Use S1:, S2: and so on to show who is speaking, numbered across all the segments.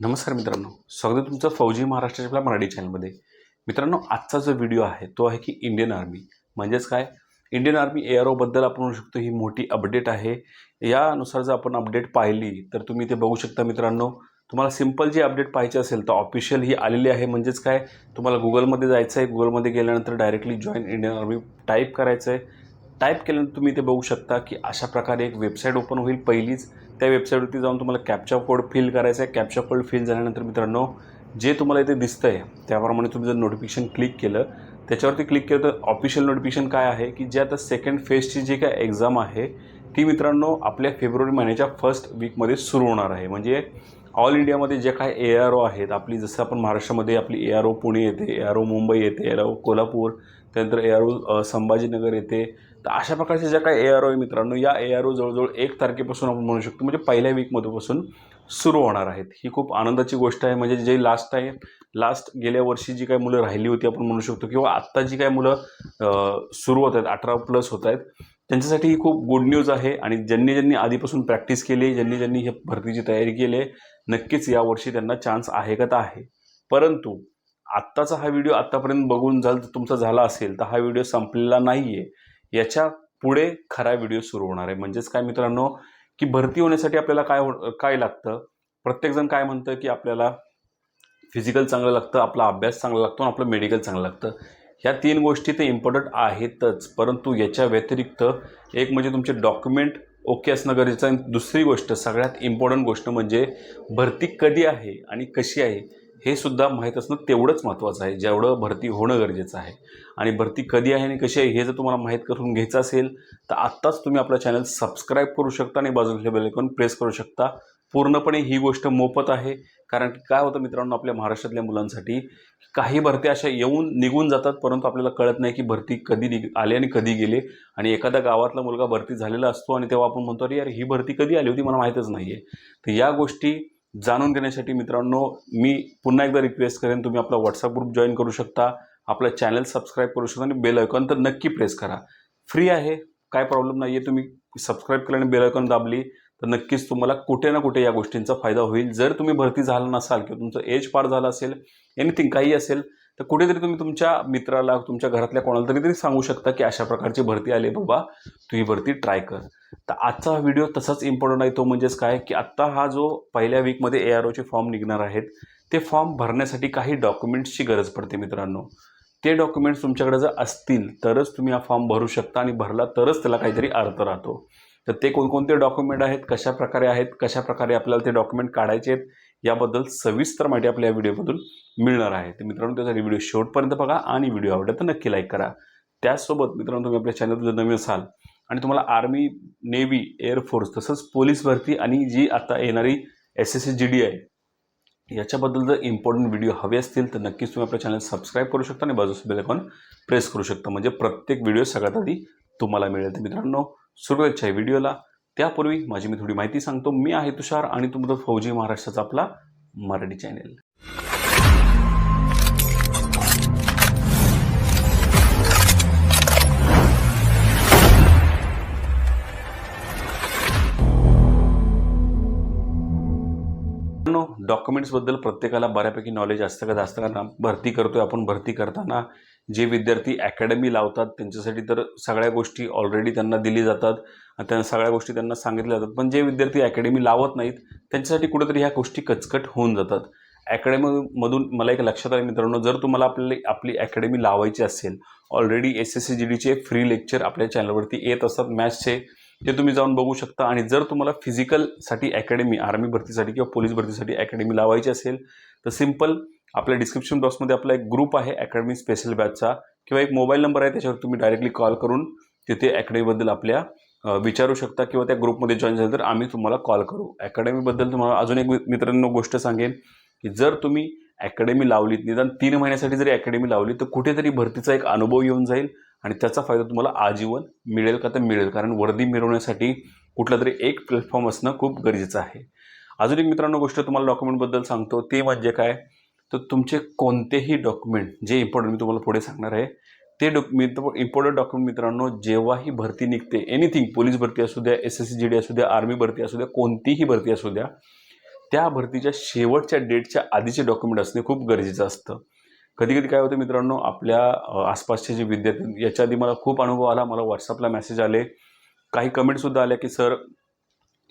S1: नमस्कार मित्रांनो. स्वागत आहे तुमचं फौजी महाराष्ट्राच्या आपल्या मराठी चॅनलमध्ये. मित्रांनो आजचा जो व्हिडिओ आहे तो आहे की इंडियन आर्मी म्हणजेच काय? इंडियन आर्मी ए आर ओबद्दल आपण म्हणू शकतो ही मोठी अपडेट आहे. यानुसार जर आपण अपडेट पाहिली तर तुम्ही ते बघू शकता मित्रांनो तुम्हाला सिंपल जी अपडेट पाहिजे असेल तर ऑफिशियल ही आलेली आहे. म्हणजेच काय? तुम्हाला गुगलमध्ये जायचं आहे गुगलमध्ये गेल्यानंतर directly join Indian army type करायचं आहे टाईप केल्यानंतर तुम्ही ते बघू शकता की अशा प्रकारे एक वेबसाईट ओपन होईल पहिलीच. त्या वेबसाईटवरती जाऊन तुम्हाला कॅप्चा कोड फिल करायचा आहे. कॅप्चा कोड फिल झाल्यानंतर मित्रांनो जे तुम्हाला इथे दिसतं आहे त्याप्रमाणे तुम्ही जर नोटिफिकेशन क्लिक केलं त्याच्यावरती क्लिक केलं तर ऑफिशियल नोटिफिकेशन काय आहे? की जे आता सेकंड फेजची जी काय एक्झाम आहे ती मित्रांनो आपल्या फेब्रुवारी महिन्याच्या फर्स्ट वीकमध्ये सुरू होणार आहे. म्हणजे ऑल इंडियामध्ये जे काय ए आर ओ आहेत आपली जसं आपण महाराष्ट्रामध्ये आपली ए आर ओ पुणे येते ए आर ओ मुंबई येते ए आर ओ कोल्हापूर त्यानंतर ए आर ओ संभाजीनगर येते तर अशा प्रकारचे ज्या काही ए आर ओ आहे मित्रांनो या ए आर ओ जवळजवळ एक तारखेपासून आपण म्हणू शकतो. म्हणजे पहिल्या वीकमध्येपासून सुरू होणार आहेत. ही खूप आनंदाची गोष्ट आहे. म्हणजे जे लास्ट आहे लास्ट गेल्या वर्षी जी काही मुलं राहिली होती आपण म्हणू शकतो किंवा आत्ता जी काही मुलं सुरू होत आहेत अठरा प्लस होत आहेत त्यांच्यासाठी ही खूप गुड न्यूज आहे. आणि ज्यांनी ज्यांनी आधीपासून प्रॅक्टिस केली ज्यांनी ज्यांनी हे भरतीची तयारी केली आहे नक्कीच यावर्षी त्यांना चान्स आहे का तर आहे. परंतु आत्ताचा हा व्हिडिओ आत्तापर्यंत बघून जर तुमचा झाला असेल तर हा व्हिडिओ संपलेला नाही आहे याच्यापुढे खरा व्हिडिओ सुरू होणार आहे. म्हणजेच काय मित्रांनो की भरती होण्यासाठी आपल्याला काय हो काय लागतं? प्रत्येकजण काय म्हणतं की आपल्याला फिजिकल चांगलं लागतं आपला अभ्यास चांगला लागतो आणि आपलं मेडिकल चांगलं लागतं. ह्या तीन गोष्टी ते इम्पॉर्टंट आहेतच. परंतु याच्या व्यतिरिक्त एक म्हणजे तुमचे डॉक्युमेंट ओके असणं गरजेचं आणि दुसरी गोष्ट सगळ्यात इम्पॉर्टंट गोष्ट म्हणजे भरती कधी आहे आणि कशी आहे? हे सुद्धा माहीत असणं तेवढंच महत्त्वाचं आहे. जेवढं भरती होणं गरजेचं आहे. आणि भरती कधी आहे आणि कशी आहे हे जर तुम्हाला माहीत करून घ्यायचं असेल तर आत्ताच तुम्ही आपला चॅनल सबस्क्राईब करू शकता आणि बाजूला बेल आयकॉन प्रेस करू शकता. पूर्णपणे ही गोष्ट मोफत आहे. कारण की काय होतं मित्रांनो आपल्या महाराष्ट्रातल्या मुलांसाठी काही भरत्या अशा येऊन निघून जातात परंतु आपल्याला कळत नाही की भरती कधी निघ आली आणि कधी गेले. आणि एखाद्या गावातला मुलगा भरती झालेला असतो आणि तेव्हा आपण म्हणतो अरे यार ही भरती कधी आली होती? मला माहीतच नाही आहे तर या गोष्टी जाणून घेण्यासाठी मित्रांनो मी पुन्हा एकदा रिक्वेस्ट करेन तुम्ही आपला व्हॉट्सअप ग्रुप जॉईन करू शकता. आपलं चॅनल सबस्क्राईब करू शकता आणि बेल आयकॉन तर नक्की प्रेस करा. फ्री आहे काय प्रॉब्लेम नाही आहे तुम्ही सबस्क्राईब केलं आणि बेल आयकॉन दाबली तर नक्कीच तुम्हाला कुठे ना कुठे या गोष्टींचा फायदा होईल. जर तुम्ही भरती झाला नसाल किंवा तुमचं एज पार झालं असेल एनिथिंग काही असेल तर कुठेतरी तुम्ही तुमच्या मित्राला तुमच्या घरातल्या कोणाला तरी तरी सांगू शकता की अशा प्रकारची भरती आली बाबा तू ही भरती ट्राय कर. तर आजचा हा व्हिडिओ तसाच इम्पॉर्टंट आहे. तो म्हणजेच काय? की आत्ता हा जो पहिल्या वीकमध्ये ए आर ओचे फॉर्म निघणार आहेत ते फॉर्म भरण्यासाठी काही डॉक्युमेंट्सची गरज पडते मित्रांनो. ते डॉक्युमेंट्स तुमच्याकडे जर असतील तरच तुम्ही हा फॉर्म भरू शकता आणि भरला तरच त्याला काहीतरी अर्थ राहतो. तर ते कोणकोणते डॉक्युमेंट आहेत कशा प्रकारे आहेत कशा प्रकारे आपल्याला ते डॉक्युमेंट काढायचे आहेत याबद्दल सविस्तर माहिती आपल्या या व्हिडिओमधून मिळणार आहे. तर मित्रांनो त्याचा व्हिडिओ शेवटपर्यंत बघा आणि व्हिडिओ आवडला तर नक्की लाईक करा. त्याचसोबत मित्रांनो तुम्ही आपल्या चॅनल जर नवीन असाल आणि तुम्हाला आर्मी नेव्ही एअरफोर्स तसंच पोलीस भरती आणि जी आता येणारी S S S G D आहे याच्याबद्दल जर इम्पॉर्टंट व्हिडिओ हवे असतील तर नक्कीच तुम्ही आपल्या चॅनल सबस्क्राईब करू शकता आणि बाजूस बेल आयकॉन प्रेस करू शकता. म्हणजे प्रत्येक व्हिडिओ सगळ्यात आधी तुम्हाला मिळेल. तर मित्रांनो सुरुवातच्या व्हिडिओला त्यापूर्वी माझी मी थोडी माहिती सांगतो. मी आहे तुषार आणि तुमचं फौजी महाराष्ट्राचा आपला मराठी चॅनेल डॉक्युमेंट्सबद्दल प्रत्येकाला बऱ्यापैकी नॉलेज असतं का? जास्त का ना भरती करतोय आपण. भरती करताना जे विद्यार्थी अकॅडमी लावतात त्यांच्यासाठी तर सगळ्या गोष्टी ऑलरेडी त्यांना दिली जातात. आणि त्या सगळ्या गोष्टी त्यांना सांगितल्या जातात. पण जे विद्यार्थी अकॅडमी लावत नाहीत त्यांच्यासाठी कुठेतरी ह्या गोष्टी कचकट होऊन जातात. अकॅडमीमधून मला एक लक्षात आलं मित्रांनो जर तुम्हाला आपली आपली अकॅडमी लावायची असेल already S S C G डीचे फ्री लेक्चर आपल्या चॅनलवरती येत असतात मॅथ्सचे ते तुम्ही जाऊन बघू शकता. आणि जर तुम्हाला फिजिकलसाठी अकॅडमी आर्मी भरतीसाठी किंवा पोलीस भरतीसाठी अकॅडमी लावायची असेल तर सिंपल आपल्या डिस्क्रिप्शन बॉक्समध्ये आपला एक ग्रुप आहे अकॅडमी स्पेशल बॅचचा किंवा एक मोबाईल नंबर आहे त्याच्यावर तुम्ही डायरेक्टली कॉल करून तिथे अकॅडमीबद्दल आपल्या विचारू शकता किंवा त्या ग्रुपमध्ये जॉईन झालं तर आम्ही तुम्हाला कॉल करू. अकॅडमीबद्दल तुम्हाला अजून एक मित्रांनो गोष्ट सांगेन. की जर तुम्ही अकॅडमी लावलीत निदान तीन महिन्यासाठी जरी अकॅडमी लावली तर कुठेतरी भरतीचा एक अनुभव येऊन जाईल आणि त्याचा फायदा तुम्हाला आजीवन मिळेल का तर मिळेल. कारण वर्दी मिळवण्यासाठी कुठला तरी एक प्लॅटफॉर्म असणं खूप गरजेचं आहे. अजून एक मित्रांनो गोष्ट तुम्हाला डॉक्युमेंटबद्दल सांगतो. ते म्हणजे काय? तर तुमचे कोणतेही डॉक्युमेंट जे इम्पॉर्टंट मी तुम्हाला पुढे सांगणार आहे ते डॉक इम्पॉर्टंट डॉक्युमेंट मित्रांनो जेव्हाही भरती निघते एनिथिंग पोलीस भरती असू द्या S S C G D असू द्या आर्मी भरती असू द्या कोणतीही भरती असू द्या त्या भरतीच्या शेवटच्या डेटच्या आधीचे डॉक्युमेंट असणे खूप गरजेचं असतं. कधी कधी काय होतं मित्रांनो आपल्या आसपासचे जे विद्यार्थी याच्या आधी मला खूप अनुभव आला मला व्हॉट्सअपला मेसेज आले. काही कमेंटसुद्धा आल्या की सर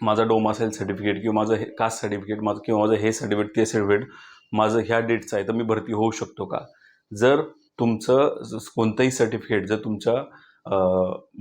S1: माझं असेल सर्टिफिकेट किंवा माझं हे कास्ट सर्टिफिकेट माझं किंवा माझं हे सर्टिफिकेट ते सर्टिफिकेट माझं ह्या डेटचं आहे तर मी भरती होऊ शकतो का? जर तुमचं कोणतंही सर्टिफिकेट जर तुमच्या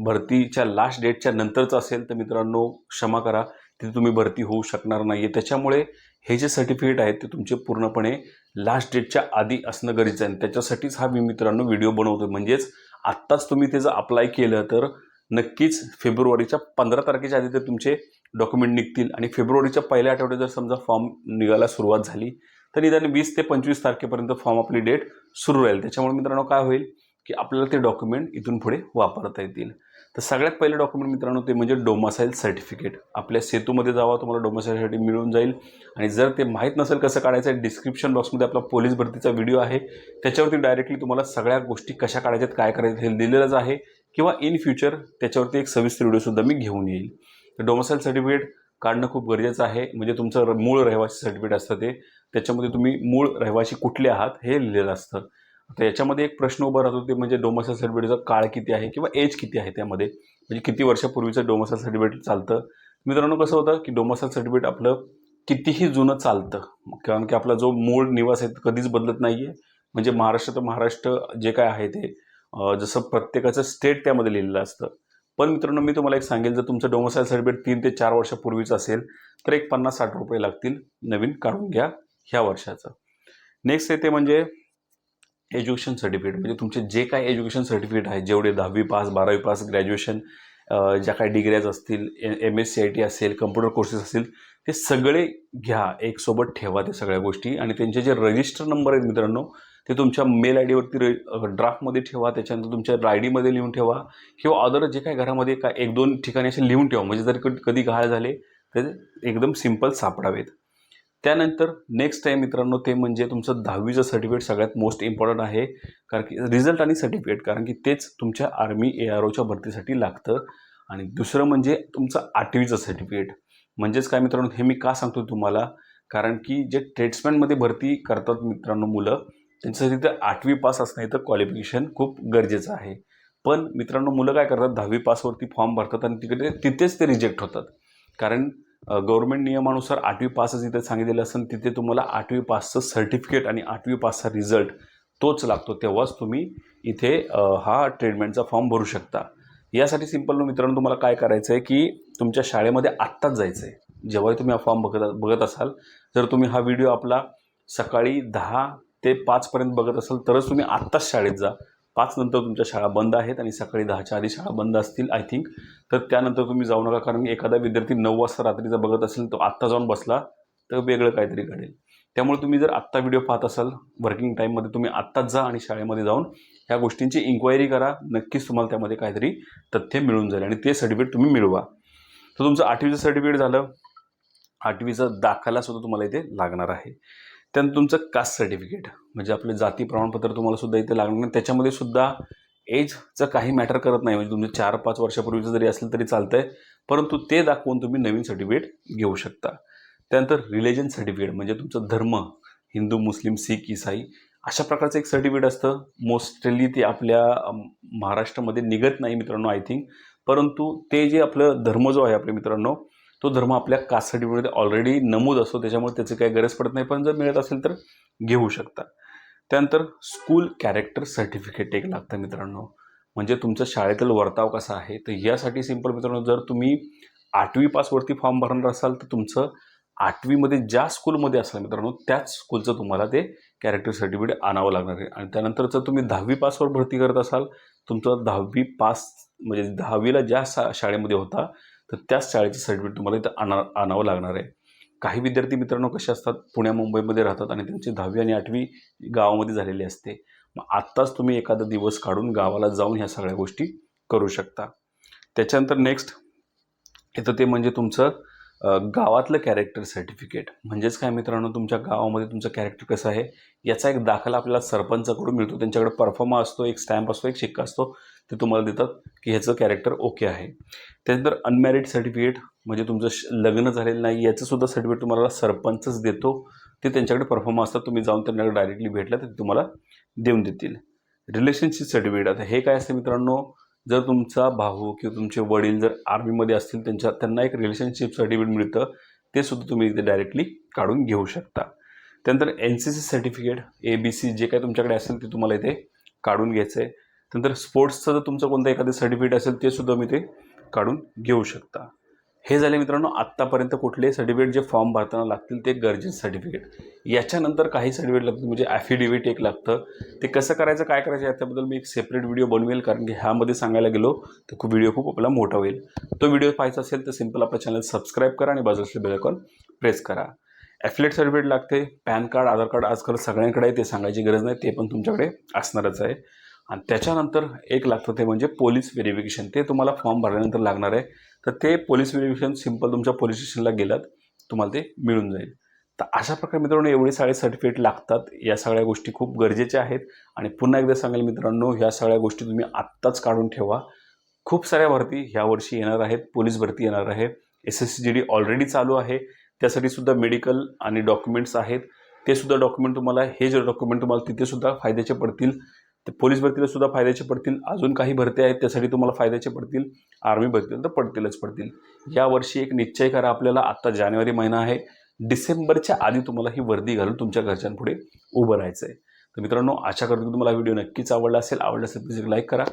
S1: भरतीच्या लास्ट डेटच्या नंतरचं असेल तर मित्रांनो क्षमा करा. तिथे तुम्ही भरती होऊ शकणार नाही आहे त्याच्यामुळे हे जे सर्टिफिकेट आहेत ते तुमचे पूर्णपणे लास्ट डेटच्या आधी असणं गरजेचं आहे. आणि त्याच्यासाठीच हा मी मित्रांनो व्हिडिओ बनवतो म्हणजेच आत्ताच तुम्ही ते जर अप्लाय केलं तर नक्कीच फेब्रुवारीच्या पंधरा तारखेच्या आधी ते तुमचे डॉक्युमेंट निघतील. आणि फेब्रुवारीच्या पहिल्या आठवड्यात जर समजा फॉर्म निघायला सुरुवात झाली तर निदान वीस ते पंचवीस तारखेपर्यंत फॉर्म आपली डेट सुरू राहील. त्याच्यामुळे मित्रांनो काय होईल की आपल्याला ते डॉक्युमेंट इथून पुढे वापरता येतील. तर सगळ्यात पहिलं डॉक्युमेंट मित्रांनो ते म्हणजे डोमासाईल सर्टिफिकेट आपल्या सेतूमध्ये जावा तुम्हाला डोमासाईलसाठी मिळून जाईल. आणि जर ते माहीत नसेल कसं काढायचं आहे डिस्क्रिप्शन बॉक्समध्ये आपला पोलीस भरतीचा व्हिडिओ आहे. त्याच्यावरती डायरेक्टली तुम्हाला सगळ्या गोष्टी कशा काढायच्यात काय करायचं हे दिलेलंच आहे. किंवा इन फ्युचर त्याच्यावरती एक सविस्तर व्हिडिओसुद्धा मी घेऊन येईल. तर डोमासाईल सर्टिफिकेट काढणं खूप गरजेचं आहे. म्हणजे तुमचं र- मूळ रहिवासी सर्टिफिकेट असतं ते. त्याच्यामध्ये तुम्ही मूळ रहिवासी कुठले आहात हे लिहिलेलं असतं. आता याच्यामध्ये एक प्रश्न उभा राहतो ते म्हणजे डोमासाईल सर्टिफिकेटचा काळ किती आहे किंवा एज किती आहे त्यामध्ये? म्हणजे किती वर्षापूर्वीचं डोमासाईल सर्टिफिकेट चालतं? मित्रांनो कसं होतं की डोमासाईल सर्टिफिकेट आपलं कितीही जुनं चालतं कारण की आपला जो मूळ निवास आहे तो कधीच बदलत नाही आहे म्हणजे महाराष्ट्र तर महाराष्ट्र जे काय आहे ते जसं प्रत्येकाचं स्टेट त्यामध्ये लिहिलेलं असतं. पण मित्रांनो मी तुम्हाला एक सांगेल जर तुमचं डोमसाईल सर्टिफिकेट तीन ते चार वर्षापूर्वीचं असेल तर एक पन्नास साठ रुपये लागतील नवीन काढून घ्या ह्या वर्षाचं. नेक्स्ट येते म्हणजे एज्युकेशन सर्टिफिकेट म्हणजे तुमचे जे काय एज्युकेशन सर्टिफिकेट आहे जेवढे दहावी पास बारावी पास ग्रॅज्युएशन ज्या काही डिग्र्याज असतील M S C I T असेल कम्प्युटर कोर्सेस असतील ते सगळे घ्या एक सोबत ठेवा ते सगळ्या गोष्टी. आणि त्यांचे जे रजिस्टर नंबर आहेत मित्रांनो ते तुमच्या मेल आय डीवरती र ड्राफ्टमध्ये ठेवा त्याच्यानंतर तुमच्या आय डीमध्ये लिहून ठेवा किंवा अदर जे काही घरामध्ये काय एक दोन ठिकाणी असे लिहून ठेवा म्हणजे जर कधी- कधी गहाळ झाले तर एकदम सिंपल सापडावेत. त्यानंतर नेक्स्ट आहे मित्रांनो ते म्हणजे तुमचं दहावीचं सर्टिफिकेट सगळ्यात मोस्ट इम्पॉर्टंट आहे. कारण की रिझल्ट आणि सर्टिफिकेट कारण की तेच तुमच्या आर्मी ए आर ओच्या भरतीसाठी लागतं. आणि दुसरं म्हणजे तुमचं आठवीचं सर्टिफिकेट म्हणजेच काय मित्रांनो हे मी का सांगतो तुम्हाला? कारण की जे ट्रेड्समॅनमध्ये भरती करतात मित्रांनो मुलं त्यांच्यासाठी तर आठवी पास असणं तर क्वालिफिकेशन खूप गरजेचं आहे. पण मित्रांनो मुलं काय करतात? दहावी पासवरती फॉर्म भरतात आणि तिकडे तिथेच ते रिजेक्ट होतात. कारण गव्हर्मेंट नियमानुसार आठवी पासच इथे सांगितलेलं असेल तिथे तुम्हाला आठवी पासचं सर्टिफिकेट आणि आठवी पासचा रिझल्ट तोच लागतो. तेव्हाच तुम्ही इथे हा ट्रीटमेंटचा फॉर्म भरू शकता. यासाठी सिंपल मित्रांनो तुम्हाला काय करायचं आहे की तुमच्या शाळेमध्ये आत्ताच जायचं आहे जेव्हाही तुम्ही हा फॉर्म बघत बघत असाल जर तुम्ही हा व्हिडिओ आपला सकाळी दहा ते पाचपर्यंत बघत असाल तरच तुम्ही आत्ताच शाळेत जा. पाच नंतर तुमच्या शाळा बंद आहेत आणि सकाळी दहाच्या आधी शाळा बंद असतील आय थिंक तर त्यानंतर तुम्ही जाऊ नका कारण एखादा विद्यार्थी नऊ वाजता रात्रीचा बघत असेल तो आत्ता जाऊन बसला तर वेगळं काहीतरी घडेल. त्यामुळे तुम्ही जर आत्ता व्हिडिओ पाहत असाल वर्किंग टाईममध्ये तुम्ही आत्ताच जा आणि शाळेमध्ये जाऊन ह्या गोष्टींची इन्क्वायरी करा. नक्कीच तुम्हाला त्यामध्ये काहीतरी तथ्य मिळून जाईल आणि ते सर्टिफिकेट तुम्ही मिळवा. तर तुमचं आठवीचं सर्टिफिकेट झालं. आठवीचा दाखलासुद्धा तुम्हाला इथे लागणार आहे. त्यानंतर तुमचं कास्ट सर्टिफिकेट म्हणजे आपले जाती प्रमाणपत्र तुम्हाला सुद्धा इथे लागणार नाही. त्याच्यामध्ये सुद्धा एजचं काही मॅटर करत नाही. म्हणजे तुमचं चार पाच वर्षापूर्वीचं जरी असलं तरी चालतंय. परंतु ते दाखवून तुम्ही नवीन सर्टिफिकेट घेऊ शकता. त्यानंतर रिलेजन सर्टिफिकेट म्हणजे तुमचं धर्म हिंदू मुस्लिम सिख इसाई अशा प्रकारचं एक सर्टिफिकेट असतं. मोस्टली ते आपल्या महाराष्ट्रामध्ये निघत नाही मित्रांनो आय थिंक परंतु ते जे आपलं धर्म जो आहे आपल्या मित्रांनो तो धर्म आपल्या कास्ट ऑलरेडी नमूद असतो त्याच्यामुळे त्याची काही गरज पडत नाही. पण जर मिळत असेल तर घेऊ शकता. त्यानंतर स्कूल कॅरेक्टर सर्टिफिकेट एक लागतं मित्रांनो. म्हणजे तुमचं शाळेतील वर्ताव कसा आहे? तर यासाठी सिंपल मित्रांनो जर तुम्ही आठवी पासवरती फॉर्म भरणार असाल तर तुमचं आठवीमध्ये ज्या स्कूलमध्ये असाल मित्रांनो त्याच स्कूलचं तुम्हाला ते कॅरेक्टर सर्टिफिकेट आणावं लागणार आहे. आणि त्यानंतर जर तुम्ही दहावी पासवर भरती करत असाल तुमचं दहावी पास म्हणजे दहावीला ज्या शा शाळेमध्ये होता तर त्याच शाळेचं सर्टिफिकेट तुम्हाला इथं आणा आणावं लागणार आहे. काही विद्यार्थी मित्रांनो कसे असतात? पुण्या मुंबईमध्ये राहतात आणि त्यांची दहावी आणि आठवी गावामध्ये झालेली असते. मग आत्ताच तुम्ही एखादा दिवस काढून गावाला जाऊन ह्या सगळ्या गोष्टी करू शकता. त्याच्यानंतर नेक्स्ट येतं ते म्हणजे तुमचं गावातलं कॅरेक्टर सर्टिफिकेट म्हणजेच काय मित्रांनो? तुमच्या गावामध्ये तुमचं कॅरेक्टर कसं आहे? याचा एक दाखला आपल्याला सरपंचाकडून मिळतो. त्यांच्याकडे परफॉर्मा असतो एक स्टॅम्प असतो एक शिक्का असतो. ते तुम्हाला देतात की ह्याचं कॅरेक्टर ओके आहे. त्यानंतर अनमॅरिड सर्टिफिकेट म्हणजे तुमचं श- लग्न झालेलं नाही याचंसुद्धा सर्टिफिकेट तुम्हाला सरपंचच देतो. ते त्यांच्याकडे परफॉर्म असतात तुम्ही जाऊन त्यांच्याकडे डायरेक्टली भेटला तर ते तुम्हाला देऊन देतील. रिलेशनशिप सर्टिफिकेट आता हे काय असते मित्रांनो? जर तुमचा भाऊ किंवा तुमचे वडील जर आर्मीमध्ये असतील त्यांच्या त्यांना एक रिलेशनशिप सर्टिफिकेट मिळतं ते सुद्धा तुम्ही इथे डायरेक्टली काढून घेऊ शकता. त्यानंतर N C C certificate A B C जे काय तुमच्याकडे असेल ते तुम्हाला इथे काढून घ्यायचं आहे त्यानंतर स्पोर्ट्सचं जर तुमचं कोणतं एखादं सर्टिफिकेट असेल ते सुद्धा मी ते काढून घेऊ शकता. हे झाले मित्रांनो आत्तापर्यंत कुठले सर्टिफिकेट जे फॉर्म भरताना लागतील ते गरजेचं सर्टिफिकेट. याच्यानंतर काही सर्टिफिकेट लागतील म्हणजे ॲफिडेव्हिट एक लागतं. ते कसं करायचं काय करायचं याच्याबद्दल मी एक सेपरेट व्हिडिओ बनवेल कारण की ह्यामध्ये सांगायला गेलो तर खूप व्हिडिओ खूप आपला मोठा होईल. तो व्हिडिओ पाहायचा असेल तर सिंपल आपल्या चॅनल सबस्क्राईब करा आणि बाजूचे बेलकॉन प्रेस करा. ॲफिलेट सर्टिफिकेट लागते पॅन कार्ड आधार कार्ड आजकाल सगळ्यांकडे आहे ते सांगायची गरज नाही ते पण तुमच्याकडे असणारच आहे. आणि त्याच्यानंतर एक लागतं ते म्हणजे पोलीस व्हेरिफिकेशन. ते तुम्हाला फॉर्म भरल्यानंतर लागणार आहे. तर ते पोलीस व्हेरिफिकेशन सिंपल तुमच्या पोलीस स्टेशनला गेलात तुम्हाला ते मिळून जाईल. तर अशा प्रकारे मित्रांनो एवढे सगळे सर्टिफिकेट लागतात. या सगळ्या गोष्टी खूप गरजेच्या आहेत. आणि पुन्हा एकदा सांगेल मित्रांनो ह्या सगळ्या गोष्टी तुम्ही आत्ताच काढून ठेवा. खूप साऱ्या भरती ह्या वर्षी येणार आहेत. पोलीस भरती येणार आहे. S S C G D already चालू आहे. त्यासाठी सुद्धा मेडिकल आणि डॉक्युमेंट्स आहेत. ते सुद्धा डॉक्युमेंट तुम्हाला हे जे डॉक्युमेंट तुम्हाला तिथे सुद्धा फायद्याचे पडतील. ते पोलीस भरतीला सुद्धा फायद्याचे पडतील. अजून काही भरती आहेत त्यासाठी तुम्हाला फायद्याचे पडतील. आर्मी भरतील तर पडतीलच पडतील. यावर्षी एक निश्चय करा आपल्याला. आत्ता जानेवारी महिना आहे. डिसेंबरच्या आधी तुम्हाला ही वर्दी घालून तुमच्या घरच्यांपुढे उभं राहायचं आहे तर मित्रांनो आशा करतो की तुम्हाला व्हिडिओ नक्कीच आवडला असेल. आवडला असेल प्लीज एक लाईक करा.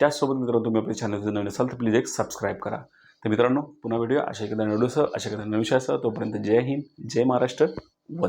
S1: त्याचसोबत मित्रांनो तुम्ही आपल्या चॅनल नवीन असाल तर प्लीज एक सबस्क्राईब करा. तर मित्रांनो पुन्हा व्हिडिओ. अशा एखाद्या व्हिडिओसह अशा एखाद्या नवीन विषयासह तोपर्यंत जय हिंद जय महाराष्ट्र. वंदे